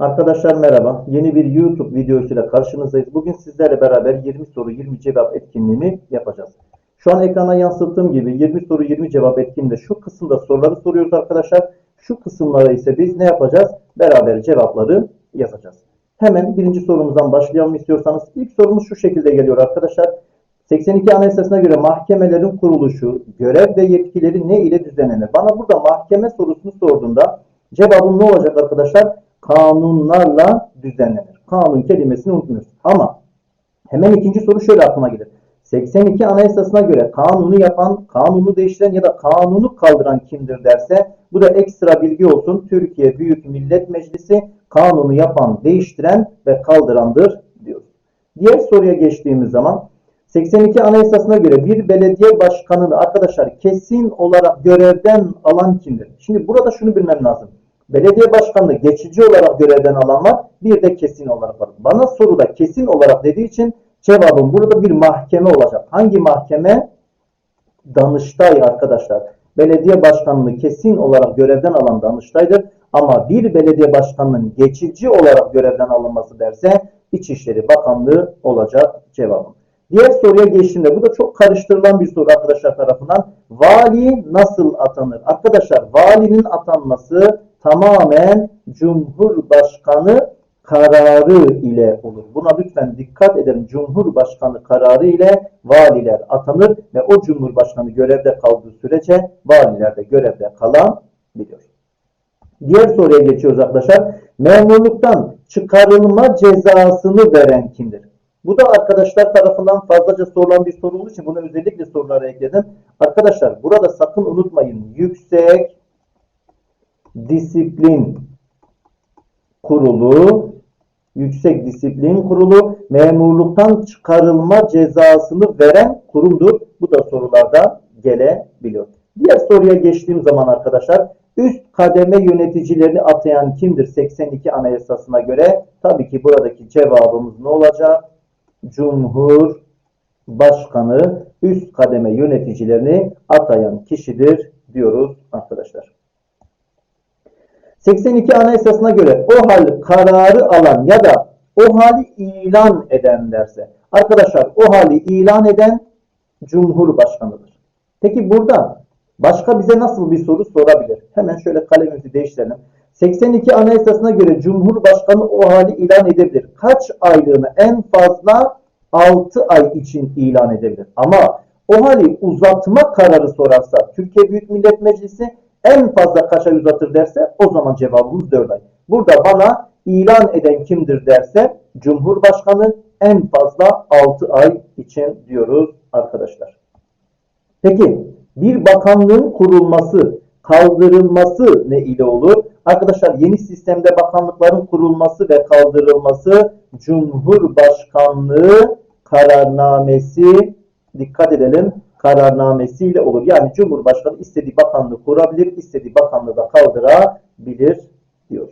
Arkadaşlar merhaba. Yeni bir YouTube videosuyla karşınızdayız. Bugün sizlerle beraber 20 soru 20 cevap etkinliğini yapacağız. Şu an ekrana yansıttığım gibi 20 soru 20 cevap etkinliğinde şu kısımda soruları soruyoruz arkadaşlar. Şu kısımlara ise biz ne yapacağız? Beraber cevapları yazacağız. Hemen birinci sorumuzdan başlayalım istiyorsanız. İlk sorumuz şu şekilde geliyor arkadaşlar. 82 Anayasası'na göre mahkemelerin kuruluşu, görev ve yetkileri ne ile düzenlenir? Bana burada mahkeme sorusunu sorduğunda cevabım ne olacak arkadaşlar? Kanunlarla düzenlenir. Kanun kelimesini unutmuyoruz. Ama hemen ikinci soru şöyle aklıma gelir. 82 Anayasası'na göre kanunu yapan, kanunu değiştiren ya da kanunu kaldıran kimdir derse bu da ekstra bilgi olsun. Türkiye Büyük Millet Meclisi kanunu yapan, değiştiren ve kaldırandır diyoruz. Diğer soruya geçtiğimiz zaman 82 Anayasası'na göre bir belediye başkanını arkadaşlar kesin olarak görevden alan kimdir? Şimdi burada şunu bilmem lazım. Belediye başkanlığı geçici olarak görevden alan. Bir de kesin olarak var. Bana soruda kesin olarak dediği için cevabım burada bir mahkeme olacak. Hangi mahkeme? Danıştay arkadaşlar. Belediye başkanlığı kesin olarak görevden alan Danıştay'dır. Ama bir belediye başkanlığının geçici olarak görevden alınması derse İçişleri Bakanlığı olacak cevabım. Diğer soruya geçtiğimde bu da çok karıştırılan bir soru arkadaşlar tarafından. Vali nasıl atanır? Arkadaşlar valinin atanması tamamen Cumhurbaşkanı kararı ile olur. Buna lütfen dikkat edelim. Cumhurbaşkanı kararı ile valiler atanır ve o Cumhurbaşkanı görevde kaldığı sürece valiler de görevde kalabiliyor. Diğer soruya geçiyoruz arkadaşlar. Memurluktan çıkarılma cezasını veren kimdir? Bu da arkadaşlar tarafından fazlaca sorulan bir soru olduğu için bunu özellikle sorulara ekledim. Arkadaşlar burada sakın unutmayın. Yüksek Disiplin Kurulu Yüksek Disiplin Kurulu memurluktan çıkarılma cezasını veren kurumdur. Bu da sorularda gelebiliyor. Diğer soruya geçtiğim zaman arkadaşlar üst kademe yöneticilerini atayan kimdir 82 Anayasası'na göre? Tabii ki buradaki cevabımız ne olacak? Cumhurbaşkanı üst kademe yöneticilerini atayan kişidir diyoruz arkadaşlar. 82 Anayasası'na göre o hal kararı alan ya da o hali ilan eden derse. Arkadaşlar o hali ilan eden Cumhurbaşkanıdır. Peki burada başka bize nasıl bir soru sorabilir? Hemen şöyle kalemimizi değiştirelim. 82 Anayasası'na göre Cumhurbaşkanı o hali ilan edebilir. Kaç aylığını en fazla 6 ay için ilan edebilir. Ama o hali uzatma kararı sorarsa Türkiye Büyük Millet Meclisi en fazla kaç ay uzatır derse o zaman cevabımız 4 ay. Burada bana ilan eden kimdir derse Cumhurbaşkanı en fazla 6 ay için diyoruz arkadaşlar. Peki bir bakanlığın kurulması, kaldırılması ne ile olur? Arkadaşlar yeni sistemde bakanlıkların kurulması ve kaldırılması Cumhurbaşkanlığı kararnamesi dikkat edelim kararnamesiyle olur. Yani Cumhurbaşkanı istediği bakanlığı kurabilir, istediği bakanlığı da kaldırabilir diyor.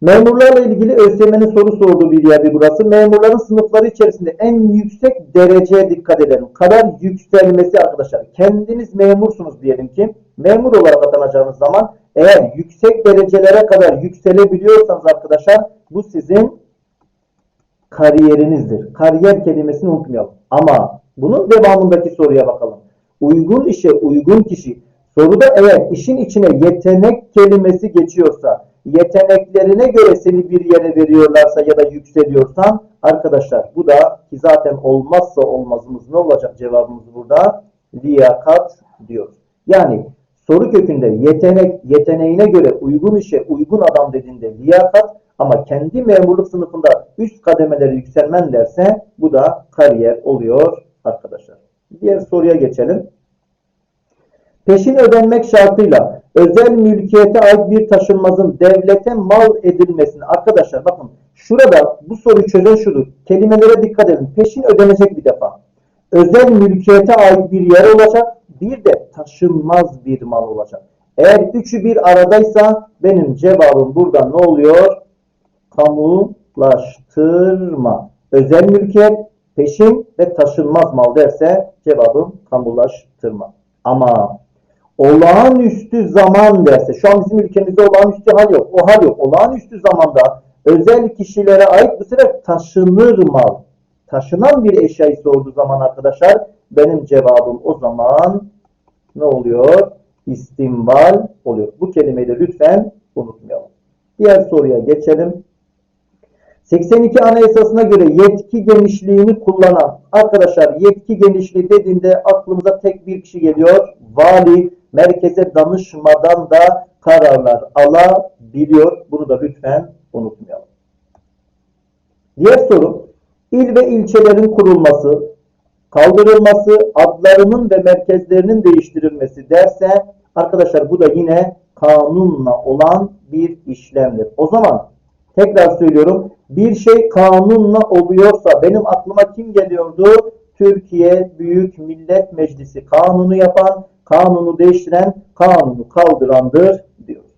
Memurlarla ilgili ÖSYM'nin soru sorduğu bir yerde burası. Memurların sınıfları içerisinde en yüksek dereceye dikkat edelim. Karar yükselmesi arkadaşlar. Kendiniz memursunuz diyelim ki. Memur olarak atanacağınız zaman eğer yüksek derecelere kadar yükselebiliyorsanız arkadaşlar bu sizin kariyerinizdir. Kariyer kelimesini unutmayalım. Ama bunun devamındaki soruya bakalım. Uygun işe uygun kişi. Soruda eğer işin içine yetenek kelimesi geçiyorsa, yeteneklerine göre seni bir yere veriyorlarsa ya da yükseliyorsan arkadaşlar bu da ki zaten olmazsa olmazımız ne olacak cevabımız burada? Liyakat diyoruz. Yani soru kökünde yetenek yeteneğine göre uygun işe uygun adam dediğinde liyakat ama kendi memurluk sınıfında üst kademeleri yükselmen derse bu da kariyer oluyor arkadaşlar. Diğer soruya geçelim. Peşin ödenmek şartıyla özel mülkiyete ait bir taşınmazın devlete mal edilmesini arkadaşlar bakın şurada bu soruyu çözen şudur. Kelimelere dikkat edin. Peşin ödenecek bir defa. Özel mülkiyete ait bir yer olacak. Bir de taşınmaz bir mal olacak. Eğer üçü bir aradaysa benim cevabım burada ne oluyor? Kamulaştırma. Özel mülkiyet, peşin ve taşınmaz mal derse cevabım kamulaştırma. Ama olağanüstü zaman derse, şu an bizim ülkemizde olağanüstü hal yok. O hal yok. Olağanüstü zamanda özel kişilere ait bu sefer taşınır mal. Taşınan bir eşyayı sorduğu zaman arkadaşlar benim cevabım o zaman ne oluyor? İstimval oluyor. Bu kelimeyi de lütfen unutmayalım. Diğer soruya geçelim. 82 Anayasasına göre yetki genişliğini kullanan arkadaşlar yetki genişliği dediğinde aklımıza tek bir kişi geliyor. Vali merkeze danışmadan da kararlar alabiliyor. Bunu da lütfen unutmayalım. Diğer soru il ve ilçelerin kurulması, kaldırılması, adlarının ve merkezlerinin değiştirilmesi derse arkadaşlar bu da yine kanunla olan bir işlemdir. O zaman tekrar söylüyorum bir şey kanunla oluyorsa benim aklıma kim geliyordu? Türkiye Büyük Millet Meclisi kanunu yapan, kanunu değiştiren, kanunu kaldırandır diyoruz.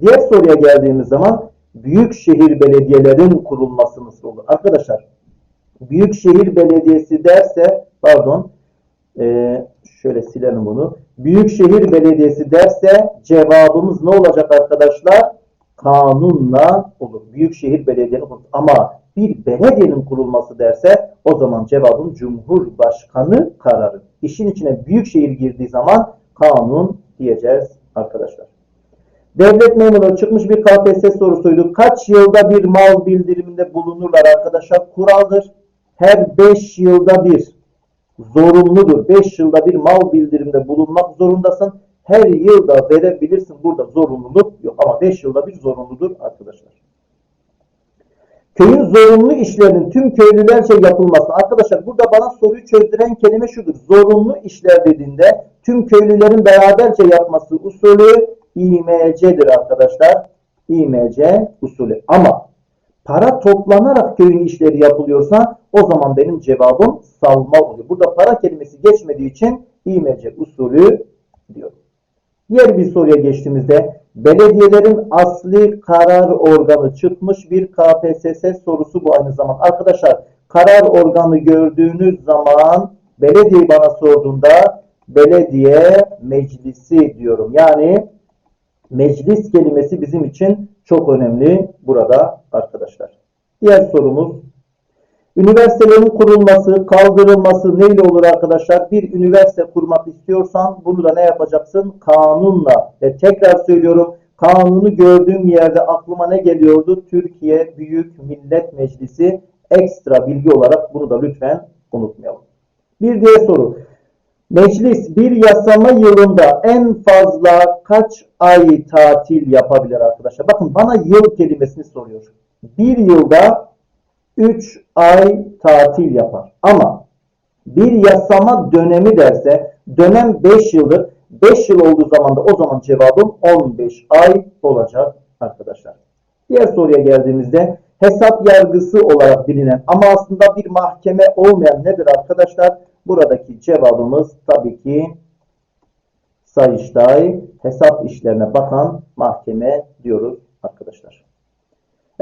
Diğer soruya geldiğimiz zaman büyükşehir belediyelerin kurulması nasıl olur? Arkadaşlar Büyükşehir Belediyesi derse pardon e, şöyle silelim bunu. Büyükşehir Belediyesi derse cevabımız ne olacak arkadaşlar? Kanunla olur. Büyükşehir Belediye'nin kurulması. Ama bir belediyenin kurulması derse o zaman cevabım Cumhurbaşkanı kararı. İşin içine büyükşehir girdiği zaman kanun diyeceğiz arkadaşlar. Devlet memuru çıkmış bir KPSS sorusuydu. Kaç yılda bir mal bildiriminde bulunurlar arkadaşlar? Kuraldır. Her 5 yılda bir zorunludur. 5 yılda bir mal bildirimde bulunmak zorundasın. Her yılda verebilirsin. Burada zorunluluk yok ama 5 yılda bir zorunludur arkadaşlar. Köyün zorunlu işlerinin tüm köylülerce yapılması. Arkadaşlar burada bana soruyu çözdüren kelime şudur. Zorunlu işler dediğinde tüm köylülerin beraberce yapması usulü İMC'dir arkadaşlar. İMC usulü. Ama para toplanarak köyün işleri yapılıyorsa o zaman benim cevabım salma oluyor. Burada para kelimesi geçmediği için İMC usulü diyorum. Diğer bir soruya geçtiğimizde belediyelerin asli karar organı çıkmış bir KPSS sorusu bu aynı zamanda. Arkadaşlar karar organı gördüğünüz zaman belediyeyi bana sorduğunda belediye meclisi diyorum. Yani meclis kelimesi bizim için çok önemli burada arkadaşlar. Diğer sorumuz Üniversitelerin kurulması, kaldırılması neyle olur arkadaşlar? Bir üniversite kurmak istiyorsan bunu da ne yapacaksın? Kanunla. Ve tekrar söylüyorum kanunu gördüğüm yerde aklıma ne geliyordu? Türkiye Büyük Millet Meclisi ekstra bilgi olarak bunu da lütfen unutmayalım. Bir diğer soru. Meclis bir yasama yılında en fazla kaç ay tatil yapabilir arkadaşlar? Bakın bana yıl kelimesini soruyor. Bir yılda 3 ay tatil yapar. Ama bir yasama dönemi derse dönem 5 yıldır. 5 yıl olduğu zaman da o zaman cevabım 15 ay olacak arkadaşlar. Diğer soruya geldiğimizde hesap yargısı olarak bilinen ama aslında bir mahkeme olmayan nedir arkadaşlar? Buradaki cevabımız tabii ki Sayıştay hesap işlerine bakan mahkeme diyoruz arkadaşlar.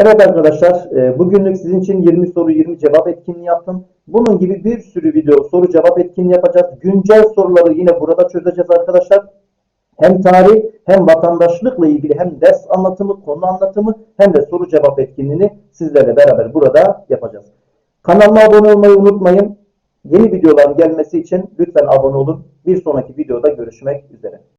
Evet arkadaşlar e, bugünlük sizin için 20 soru 20 cevap etkinliği yaptım. Bunun gibi bir sürü video soru cevap etkinliği yapacağız. Güncel soruları yine burada çözeceğiz arkadaşlar. Hem tarih hem vatandaşlıkla ilgili hem ders anlatımı, konu anlatımı hem de soru cevap etkinliğini sizlerle beraber burada yapacağız. Kanalıma abone olmayı unutmayın. Yeni videoların gelmesi için lütfen abone olun. Bir sonraki videoda görüşmek üzere.